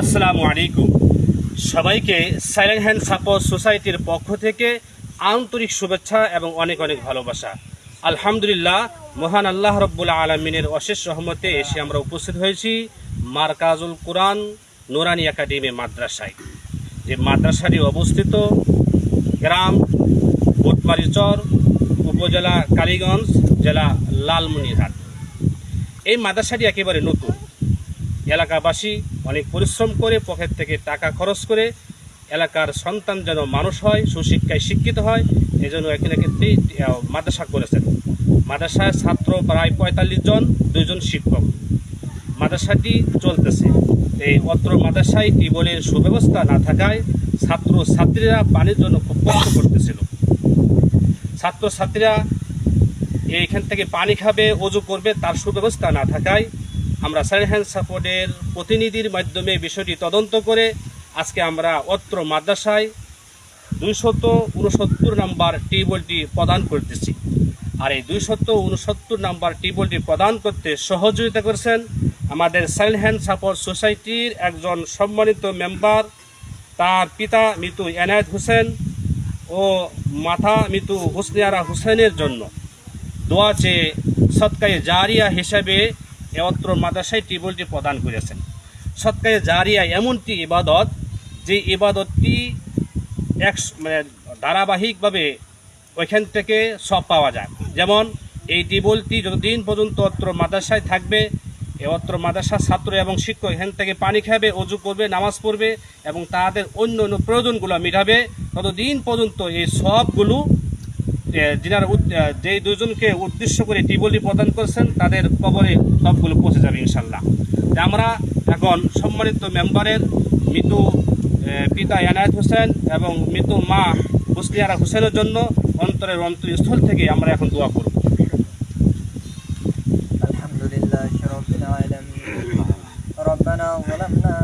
আসসালামু আলাইকুম। সবাইকে সাইলেন্ট হ্যান্ড সাপোর্ট সোসাইটির পক্ষ থেকে আন্তরিক শুভেচ্ছা এবং অনেক অনেক ভালোবাসা। আলহামদুলিল্লাহ, মহান আল্লাহ রব্বুল আলমিনের অশেষ রহমতে এসে আমরা উপস্থিত হয়েছি মার্কাজুল কোরআন নোরানি একাডেমি মাদ্রাসায়। যে মাদ্রাসাটি অবস্থিত গ্রাম বুটমারিচর উপজেলা কালীগঞ্জ, জেলা লালমনিরহাট। এই মাদ্রাসাটি একেবারে নতুন। এলাকাবাসী অনেক পরিশ্রম করে পকেট থেকে টাকা খরচ করে এলাকার সন্তান যেন মানুষ হয়, সুশিক্ষায় শিক্ষিত হয়, এজন্য এখানে একটি মাদ্রাসা করেছেন। মাদ্রাসায় ছাত্র প্রায় পঁয়তাল্লিশ জন, দুইজন শিক্ষক। মাদ্রাসাটি চলতেছে। এই অত্র মাদ্রাসায় টিউবওয়েলের সুব্যবস্থা না থাকায় ছাত্র ছাত্রীরা পানির জন্য খুব কষ্ট করতেছিল। ছাত্র ছাত্রীরা এইখান থেকে পানি খাবে, অজু করবে, তার সুব্যবস্থা না থাকায় আমরা হ্যান্ড সাপোর্টের প্রতিনিধির মাধ্যমে বিষয়টি তদন্ত করে আজকে আমরা অত্র মাদ্রাসায় দুইশত উনসত্তর নাম্বার টিউবওয়েলটি প্রদান করতেছি। আর এই দুইশত উনসত্তর নাম্বার টিউবওয়েলটি প্রদান করতে সহযোগিতা করেছেন আমাদের সাইড হ্যান্ড সাপোর্ট সোসাইটির একজন সম্মানিত মেম্বার, তার পিতা মৃত্যু এনায়েত হোসেন ও মাথা মৃত্যু হুসনিয়ারা হোসেনের জন্য। দোয়া চেয়ে জারিয়া হিসাবে একত্র মাদ্রাসায় টিউবওয়েলটি প্রদান করেছেন। সৎকারে জারিয়া এমনটি ইবাদত যে ইবাদতটি এক মানে ধারাবাহিকভাবে ওইখান থেকে সব পাওয়া যায়। যেমন, এই টিউবওয়েলটি যতদিন পর্যন্ত অত্র মাদ্রাসায় থাকবে এ অত্র মাদ্রাসার ছাত্র এবং শিক্ষক এখান থেকে পানি খাবে, অজু করবে, নামাজ পড়বে এবং তাদের অন্য অন্য প্রয়োজনগুলো মেটাবে, ততদিন পর্যন্ত এই সবগুলো যিনার উদ- এ, যেই দুজনকে উদ্দেশ্য করে টিবলি প্রদান করেছেন তাদের কবরে সবগুলো পৌঁছে যাবে ইনশাল্লাহ তা আমরা এখন সম্মানিত মেম্বারের মৃত এ, পিতা এনায়েত হোসেন এবং মৃত মা হুসলিয়ারা হোসেনের জন্য অন্তরের অন্তরস্থল থেকে আমরা এখন দোয়া করব الحمد لله رب العالمين ربنا ظلمنا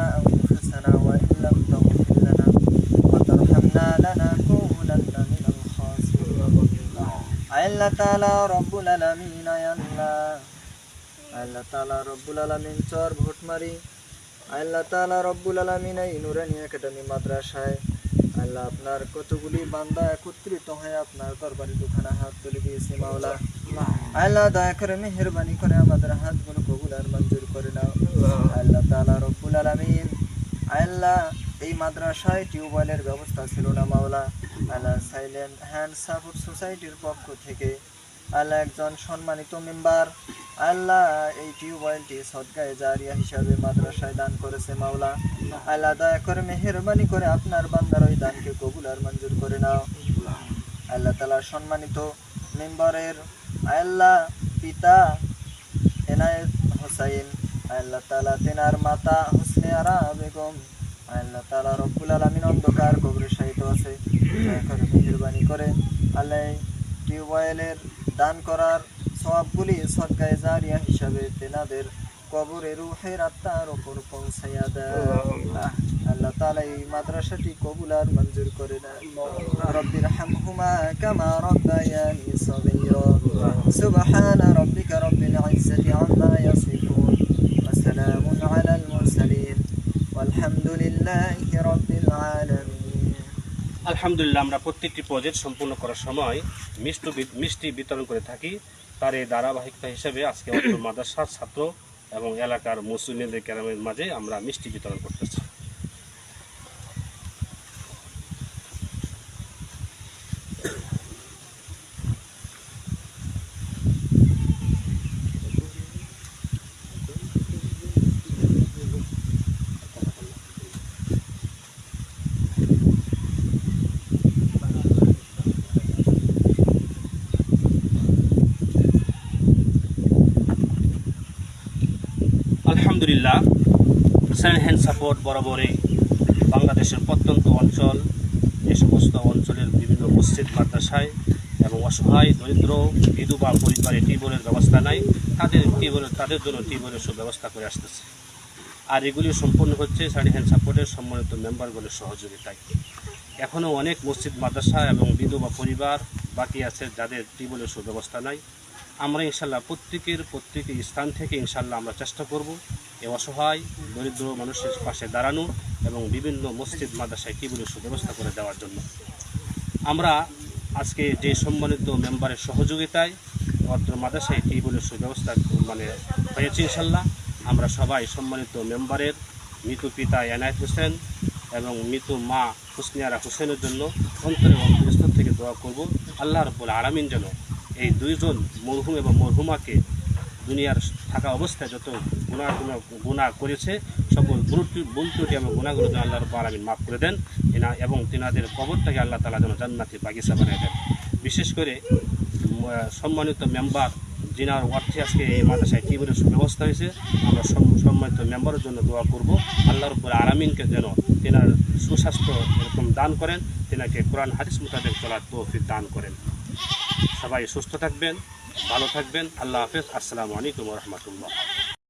আল্লাহ তাআলা রব্বুল আলামিন আল্লাহ। আল্লাহ তাআলা রব্বুল আলামিন চর ভোটমারি আল্লাহ তাআলা রব্বুল আলামিন এই নুরানি একাডেমি মাদ্রাসায়। আল্লাহ আপনার কতগুলি বান্দা একত্রিত হয়ে আপনার দরবারে দুখানা হাত তুলে দিয়েছে, মাওলা। আল্লাহ দয়া করে মেহরবানি করে আমাদের হাতগুলো কবুল আর মঞ্জুর করে নাও। আল্লাহ তাআলা রব্বুল আলামিন। আল্লাহ এই মাদ্রাসায় টিউবওয়েলের ব্যবস্থা ছিল না, মাওলা। আল্লাহ সাইলেন্ট হ্যান্ড সাপোর্ট সোসাইটির পক্ষ থেকে। আল্লাহ একজন সম্মানিত মেম্বার। আল্লাহ এই টিউবওয়েলটি সদগায়ে জারিয়া হিসাবে মাদ্রাসায় দান করেছে, মাওলা। আল্লাহ দয়া করে মেহরবানি করে আপনার বান্দার ওই দানকে কবুল আর মঞ্জুর করে নাও। আল্লাহ তালা সম্মানিত মেম্বারের আল্লাহ পিতা এনায়েত হোসাইন, আল্লাহ তালা তেনার মাতা হোসনে আরা বেগম আল্লাহ তালা রব্বুল আলমিন অন্ধকার সাহিত আছে। মেহরবানি করে। আল্লাহ টিউবওয়েলের দান করার সবগুলি জারিয়া হিসাবে তেনাদের কবরে রুহের আত্মার ওপর পৌঁছাইয়া দেয়। আল্লাহ তাআলা এই মাদ্রাসাটি কবুল আর মঞ্জুর করে দেয় রব্বির হামহুমা কামা রব্বায়ানি সুবহান রাব্বিকা রব্বিল ইজ্জাতি আম্মা আলহামদুলিল্লাহ আমরা প্রত্যেকটি প্রজেক্ট সম্পূর্ণ করার সময় মিষ্টি মিষ্টি বিতরণ করে থাকি। তার এই ধারাবাহিকতা হিসেবে আজকে আমাদের মাদ্রাসার ছাত্র এবং এলাকার মুসলিমদের ক্যারামের মাঝে আমরা মিষ্টি বিতরণ করতেছি। আলহামদুলিল্লাহ। সেভেন হ্যান্ড সাপোর্ট বরাবরই বাংলাদেশের প্রত্যন্ত অঞ্চল এ সমস্ত অঞ্চলের বিভিন্ন মসজিদ, মাদ্রাসায় এবং অসহায়, দরিদ্র, বিধবা পরিবারে টিউবওয়েলের ব্যবস্থা নাই। তাদের টিউবওয়েল, তাদের জন্য টিউবওয়েলের সুব্যবস্থা করে আসতেছে। আর এগুলি সম্পূর্ণ হচ্ছে সাইড হ্যান্ড সাপোর্টের সম্মানিত মেম্বারগুলোর সহযোগিতায়। এখনও অনেক মসজিদ, মাদ্রাসা এবং বিধবা পরিবার বাকি আছে যাদের টিউবওয়েলের সুব্যবস্থা নাই। আমরা ইনশাল্লাহ প্রত্যেকের প্রত্যেকের স্থান থেকে ইনশাল্লাহ আমরা চেষ্টা করব এই অসহায়, দরিদ্র মানুষের পাশে দাঁড়ানো এবং বিভিন্ন মসজিদ, মাদ্রাসায় টিউবওয়েলের সুব্যবস্থা করে দেওয়ার জন্য। আমরা আজকে যে সম্মানিত মেম্বারের সহযোগিতায় অত্র মাদ্রাসায় টিউবওয়েলের সুব্যবস্থা মানে হয়েছে ইনশাল্লাহ। আমরা সবাই সম্মানিত মেম্বারের মৃত পিতা এনায়েত হোসেন এবং মৃত মা হুসনিয়ারা হোসেনের জন্য অন্তরে অন্তরস্থল থেকে দোয়া করব। আল্লাহ রব্বুল আলমিন যেন এই দুইজন মরহুম এবং মরহুমাকে দুনিয়ার থাকা অবস্থায় যত গুণা গুণা গুণা করেছে, সকল ভুল ত্রুটি এবং গুণাগুলো যেন আল্লাহ রব্বুল আলমিন মাফ করে দেন। এবং তিনাদের কবরটাকে আল্লাহ তালা যেন জান্নাতি বাগিচা বানিয়ে দেন। বিশেষ করে সম্মানিত মেম্বার, যিনার অর্থে আজকে এই মাদ্রাসায় টিউবের সুব্যবস্থা হয়েছে, আমরা সম্মানিত মেম্বারের জন্য দোয়া করব। আল্লাহ রব্বুল আলমিনকে যেন তেনার সুস্বাস্থ্য এরকম দান করেন, তেনাকে কোরআন, হাদিস মোতাবেক চলার তৌফিক দান করেন। সবাই সুস্থ থাকবেন। ভালো থাকবেন। আল্লাহ হাফেজ। আসসালামু আলাইকুম রহমতুল্লাহ।